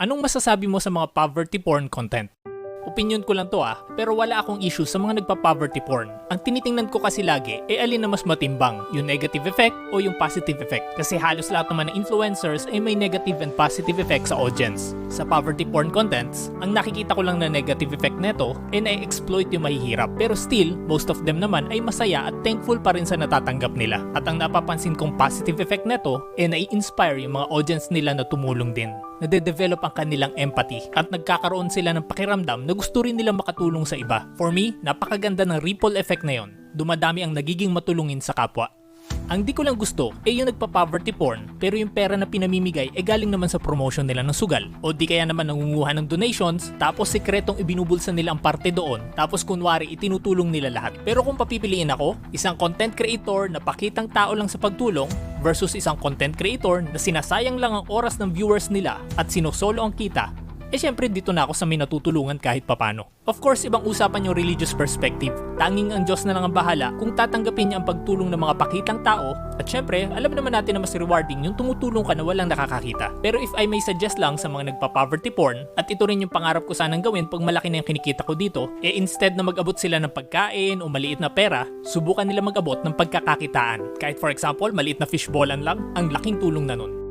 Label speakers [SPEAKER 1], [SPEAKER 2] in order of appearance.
[SPEAKER 1] Anong masasabi mo sa mga poverty porn content? Opinion ko lang to ah, pero wala akong issue sa mga nagpa-poverty porn. Ang tinitingnan ko kasi lagi, e alin na mas matimbang, yung negative effect o yung positive effect. Kasi halos lahat naman ng influencers ay may negative and positive effect sa audience. Sa poverty porn contents, ang nakikita ko lang na negative effect neto ay na-exploit yung mahihirap. Pero still, most of them naman ay masaya at thankful pa rin sa natatanggap nila. At ang napapansin kong positive effect neto ay nai-inspire yung mga audience nila na tumulong din nade-develop ang kanilang empathy at nagkakaroon sila ng pakiramdam na gusto rin nilang makatulong sa iba. For me, napakaganda ng ripple effect na yon. Dumadami ang nagiging matulungin sa kapwa. Ang di ko lang gusto ay yung nagpa-poverty porn pero yung pera na pinamimigay ay galing naman sa promotion nila ng sugal. O di kaya naman nangunguha ng donations tapos sekretong ibinubulsa nila ang parte doon tapos kunwari itinutulong nila lahat. Pero kung papipiliin ako, isang content creator na pakitang tao lang sa pagtulong versus isang content creator na sinasayang lang ang oras ng viewers nila at sinosolo ang kita, eh syempre dito na ako sa may natutulungan kahit papano. Of course, ibang usapan yung religious perspective. Tanging ang Diyos na lang ang bahala kung tatanggapin niya ang pagtulong ng mga pakitang tao at syempre, alam naman natin na mas rewarding yung tumutulong ka na walang nakakakita. Pero if I may suggest lang sa mga nagpa-poverty porn at ito rin yung pangarap ko sanang gawin pag malaki na yung kinikita ko dito, eh instead na mag-abot sila ng pagkain o maliit na pera, subukan nila mag-abot ng pagkakakitaan. Kahit for example, maliit na fishballan lang, ang laking tulong na nun.